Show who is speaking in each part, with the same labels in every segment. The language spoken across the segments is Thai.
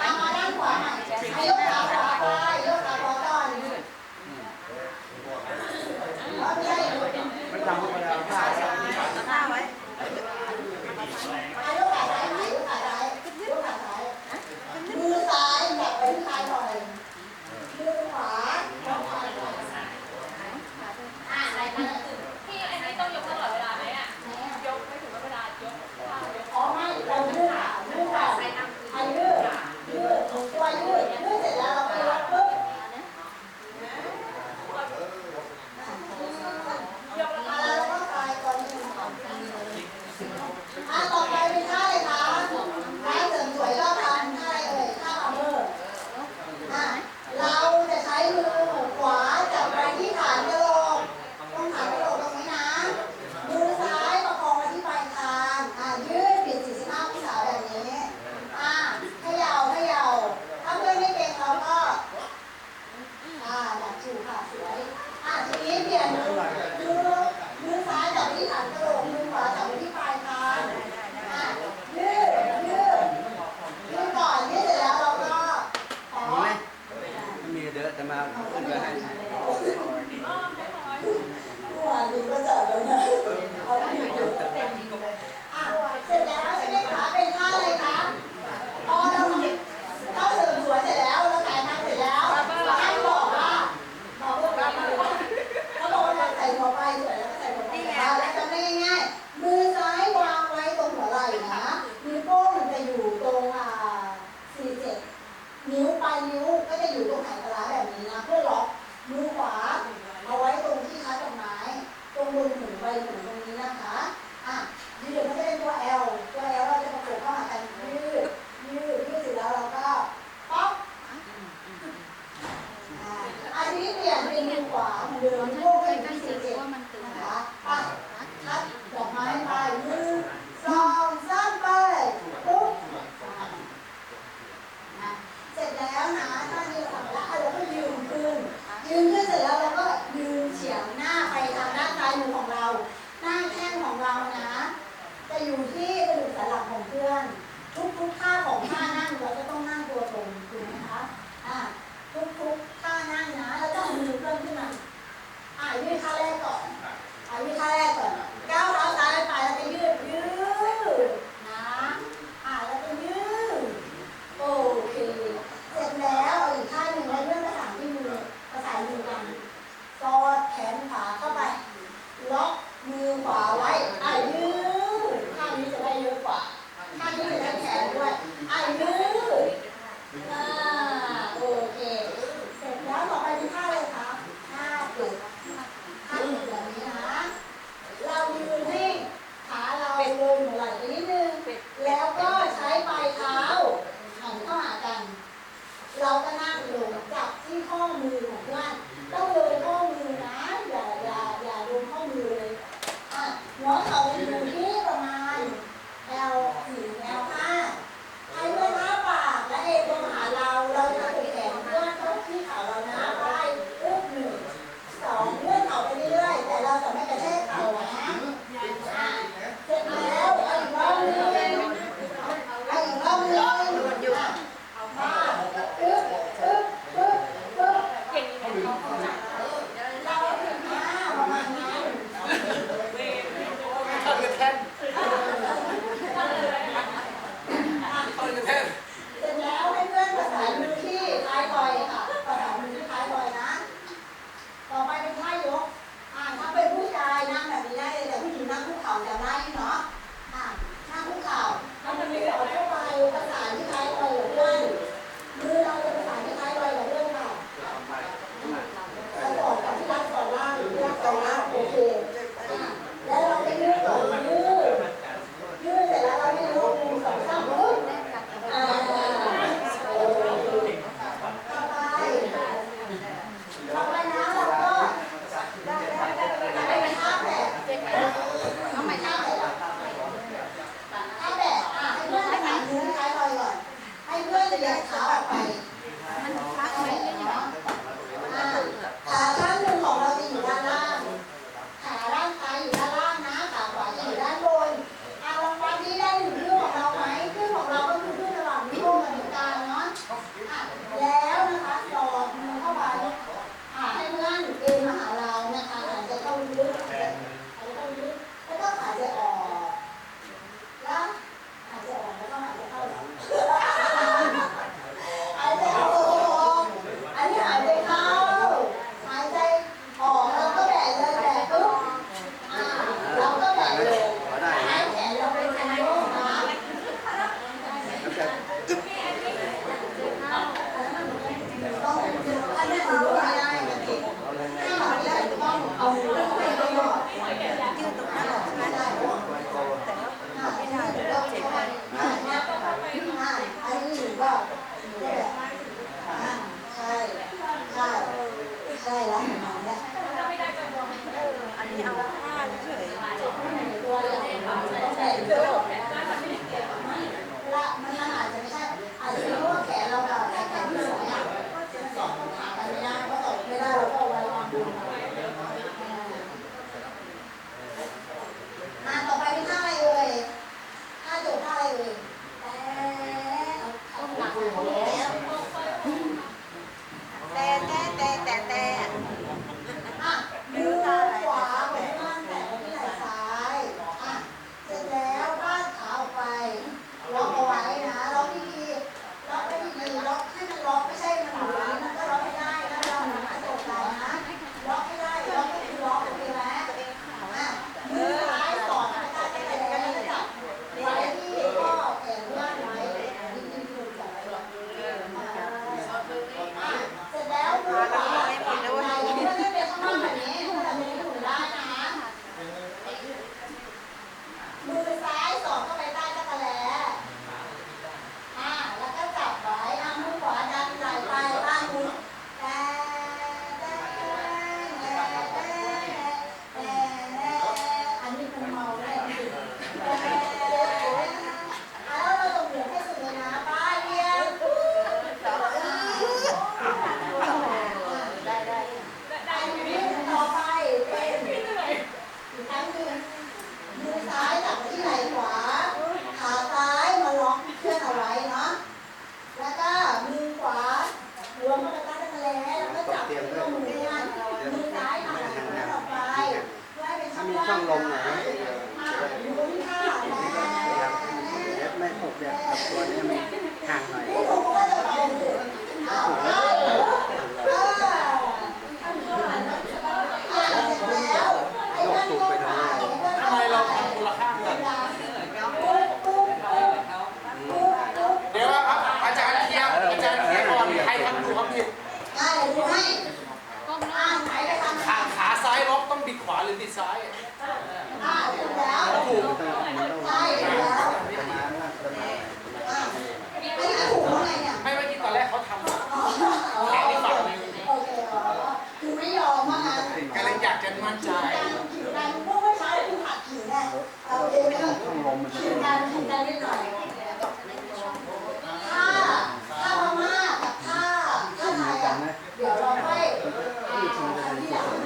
Speaker 1: มาด้านขวาห
Speaker 2: น่
Speaker 1: อยยกขา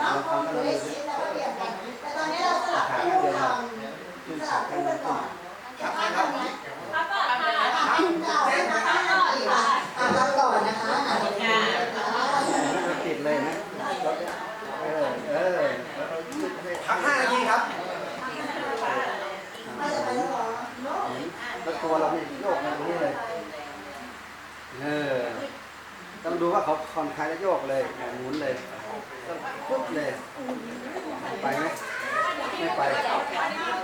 Speaker 1: าม
Speaker 3: คน
Speaker 2: อ
Speaker 1: ยู่ในชีวิ
Speaker 4: ตเราก็เปลี่
Speaker 1: ยนกันแต่ตอนนี้เราสลับคู่ทำสลับคู่กันก่อ
Speaker 3: น
Speaker 1: จะพักไหมพักก่อนค่ะพักก่อนนะคะพักก่อนค่ะพักก่อนนะคะอ่านติดเลยนะเออเออพักห้านาทีครับไม่จะไปแล้วหรอแล้วตัวเราไม่โยกมาตรงนี้เลยเออ ต้องดูว่าเขาคอนคลายแล้โยกเลยหมุนเล
Speaker 3: ย
Speaker 1: ต้องปุ๊บ
Speaker 3: เลย
Speaker 1: ไปไหมไม่ไป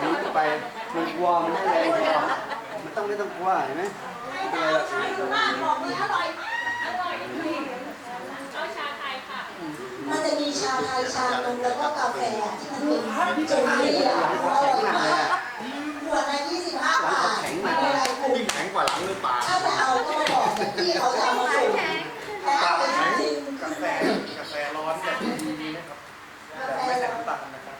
Speaker 1: มันไปมันกลัวมันไม่แรงมันต้องไม่ต้องกลัวเห็นไหมมันจะมีชาไทยชานมแล้วก็กาแฟที่มันเป็นเจลลี่อะอร่อยมากขวด
Speaker 3: ละยี่สิบา
Speaker 1: บทไม่เป็นไรคุณแข็งก
Speaker 5: ว่า
Speaker 1: ห
Speaker 5: ลังหรือ
Speaker 1: เป
Speaker 3: ล่า
Speaker 1: ถ้า
Speaker 5: จะ
Speaker 1: เอา
Speaker 5: ก็บอก
Speaker 1: พี่เขา
Speaker 3: จะ
Speaker 1: มาส่ง ตาลไหมกาแฟกาแฟร้อนแบบ
Speaker 3: ดีๆนะ
Speaker 5: ครับ
Speaker 1: แบ
Speaker 3: บไม่ต่างนะ
Speaker 4: ค
Speaker 1: รับ